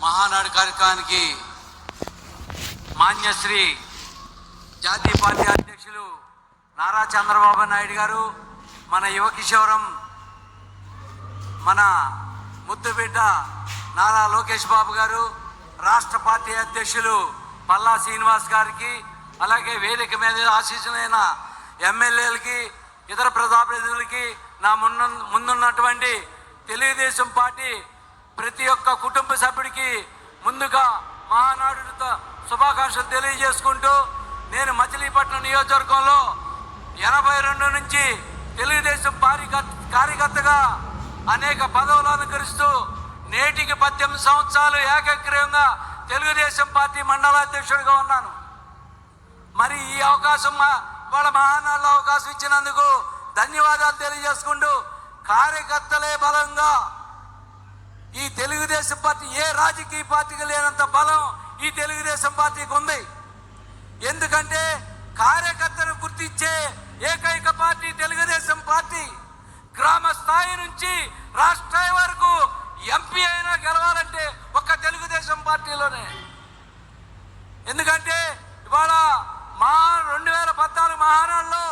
మహానాడు కార్యక్రమానికి మాన్యశ్రీ జాతీయ పార్టీ అధ్యక్షులు నారా చంద్రబాబు నాయుడు గారు మన యువకిశోరం మన ముద్దుబిడ్డ నారా లోకేష్ బాబు గారు రాష్ట్ర పార్టీ అధ్యక్షులు పల్లా శ్రీనివాస్ గారికి అలాగే వేదిక మీద ఆశీస్సులైన ఎమ్మెల్యేలకి ఇతర ప్రజాప్రతినిధులకి నా మున్న ముందున్నటువంటి తెలుగుదేశం పార్టీ ప్రతి ఒక్క కుటుంబ సభ్యుడికి ముందుగా మహానాడుతో శుభాకాంక్షలు తెలియజేసుకుంటూ నేను మచిలీపట్నం నియోజకవర్గంలో ఎనభై రెండు నుంచి తెలుగుదేశం పారి కార్యకర్తగా అనేక పదవులు అనుకరిస్తూ నేటికి పద్దెనిమిది సంవత్సరాలు ఏకగ్రీవంగా తెలుగుదేశం పార్టీ మండలాధ్యక్షుడిగా ఉన్నాను. మరి ఈ అవకాశం మా- వాళ్ళ మహానాడులో అవకాశం ఇచ్చినందుకు ధన్యవాదాలు తెలియజేసుకుంటూ కార్యకర్తలే బలంగా ఈ తెలుగుదేశం పార్టీ ఏ రాజకీయ పార్టీకి లేనంత బలం ఈ తెలుగుదేశం పార్టీకి ఉంది. ఎందుకంటే కార్యకర్తను గుర్తించే ఏకైక పార్టీ తెలుగుదేశం పార్టీ. గ్రామ స్థాయి నుంచి రాష్ట్ర వరకు ఎంపీ అయినా గెలవాలంటే ఒక్క తెలుగుదేశం పార్టీలోనే. ఎందుకంటే ఇవాళ మా రెండు వేల పద్నాలుగు మహానాడులో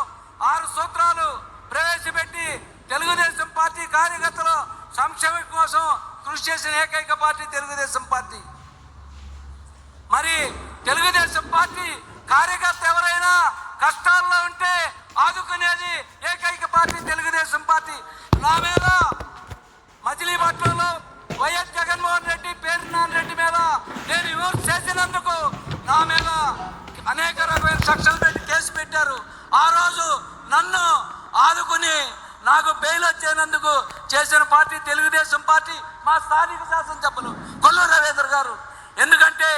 ఆరు సూత్రాలు ప్రవేశపెట్టి తెలుగుదేశం పార్టీ కార్యకర్తలు సంక్షేమం కోసం కృషి చేసిన ఏకైక పార్టీ తెలుగుదేశం పార్టీ. మరి తెలుగుదేశం పార్టీ కార్యకర్త ఎవరైనా కష్టాల్లో ఉంటే ఆదుకునేది ఏకైక పార్టీ తెలుగుదేశం పార్టీ. నా మీద మచిలీపట్నంలో వైఎస్ జగన్మోహన్ రెడ్డి పేరునాన్ రెడ్డి మీద నేను విమర్శ చేసినందుకు నా మీద అనేక రకమైన సెక్షన్లు పెట్టి కేసు పెట్టారు. ఆ రోజు నన్ను ఆదుకుని నాకు బెయిల్ వచ్చేందుకు చేసిన పార్టీ తెలుగుదేశం పార్టీ మా స్థానిక శాసనసభ్యులు కొల్లు రవీంద్ర గారు. ఎందుకంటే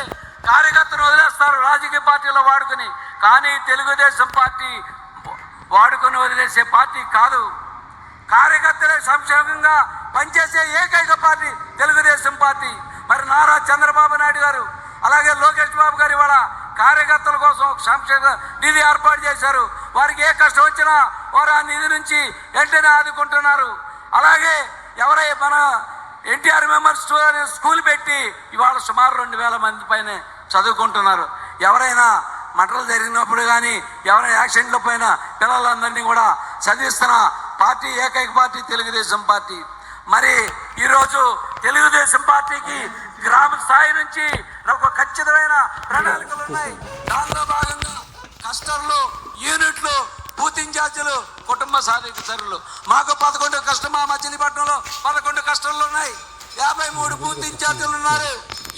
కార్యకర్తను వదిలేస్తారు రాజకీయ పార్టీలో వాడుకుని. కానీ తెలుగుదేశం పార్టీ వాడుకొని వదిలేసే పార్టీ కాదు. కార్యకర్తలే సంక్షేమంగా పనిచేసే ఏకైక పార్టీ తెలుగుదేశం పార్టీ. మరి నారా చంద్రబాబు నాయుడు గారు అలాగే లోకేష్ బాబు గారు ఇవాళ కార్యకర్తల కోసం ఒక సంక్షేమ నిధి ఏర్పాటు చేశారు. వారికి ఏ కష్టం వచ్చినా వారు ఆ నిధి నుంచి వెంటనే ఆదుకుంటున్నారు. అలాగే ఎవరై మన ఎన్టీఆర్ మెంబర్స్ స్కూల్ పెట్టి ఇవాళ సుమారు రెండు వేల మంది పైన చదువుకుంటున్నారు. ఎవరైనా మంటలు జరిగినప్పుడు కానీ ఎవరైనా యాక్సిడెంట్లు పోయిన పిల్లలందరినీ కూడా చదివిస్తున్న పార్టీ ఏకైక పార్టీ తెలుగుదేశం పార్టీ. మరి ఈరోజు తెలుగుదేశం పార్టీకి గ్రామ స్థాయి నుంచి ఒక ఖచ్చితమైన ప్రణాళికలు ఉన్నాయి. దానిలో భాగంగా కస్టర్లు యూనిట్లు బూత్ ఇన్ఛార్జీలు కుటుంబ సాధిక సరులు మాకు పదకొండు కష్టం మా మచిలీపట్నంలో పదకొండు కష్టంలు ఉన్నాయి. యాభై మూడు బూత్ ఇన్ఛార్జీలు ఉన్నారు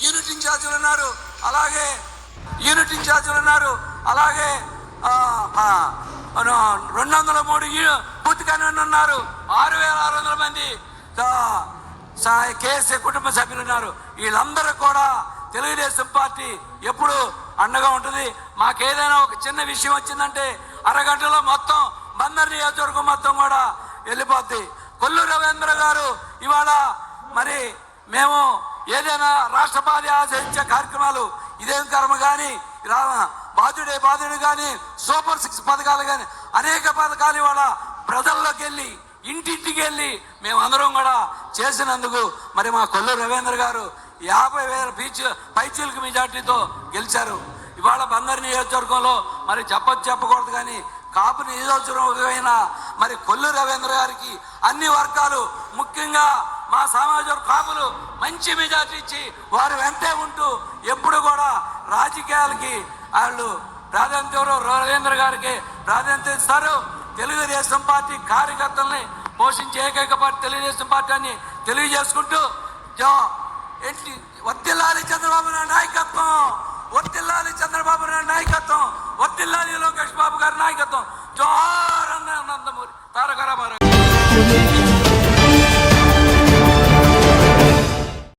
యూనిట్ ఇన్ఛార్జీలు ఉన్నారు అలాగే యూనిట్ ఇన్ఛార్జీలు ఉన్నారు అలాగే రెండు వందల మూడు పూర్తి బూత్ కన్వీనర్ ఉన్నారు. ఆరు వేల ఆరు వందల మంది కేసీ కుటుంబ సభ్యులు ఉన్నారు. వీళ్ళందరూ కూడా తెలుగుదేశం పార్టీ ఎప్పుడు అండగా ఉంటుంది. మాకేదైనా ఒక చిన్న విషయం వచ్చిందంటే అరగంటలో మొత్తం బందర్ నియోజకవర్గం మొత్తం కూడా వెళ్ళిపోద్ది. కొల్లు రవీంద్ర గారు ఇవాళ మరి మేము ఏదైనా రాష్ట్రపాతి ఆచరించే కార్యక్రమాలు ఇదేం కర్మ కానీ రా బాధ్యుడు కానీ సూపర్ సిక్స్ పథకాలు కానీ అనేక పథకాలు ఇవాళ ప్రజల్లోకి వెళ్ళి ఇంటింటికి వెళ్ళి మేమందరం కూడా చేసినందుకు మరి మా కొల్లు రవీంద్ర గారు యాభై వేల పీచ్ పైచీలకు మెజార్టీతో గెలిచారు. ఇవాళ బందర్ నియోజకవర్గంలో మరి చెప్పచ్చు చెప్పకూడదు కానీ కాపు నియోజకవర్గమైన మరి కొల్లు రవీంద్ర గారికి అన్ని వర్గాలు ముఖ్యంగా మా సామాజిక కాపులు మంచి మెజార్టీ ఇచ్చి వారు వెంటే ఉంటూ ఎప్పుడు కూడా రాజకీయాలకి వాళ్ళు ప్రాధాన్యత రవీంద్ర గారికి ప్రాధాన్యత ఇస్తారు. తెలుగుదేశం పార్టీ కార్యకర్తల్ని పోషించే ఏకైక పార్టీ తెలుగుదేశం పార్టీ అని తెలియజేసుకుంటూ జో- ఏంటి వర్తిల్లాలి చంద్రబాబు నాయుడు నాయకత్వం. వర్తిల్లాలి చంద్రబాబు నాయుడు నాయకత్వం. వర్తిల్లాలి లోకేష్ బాబు గారి నాయకత్వం. జోహార్ అన్న నందమూరి. తారక రామారావు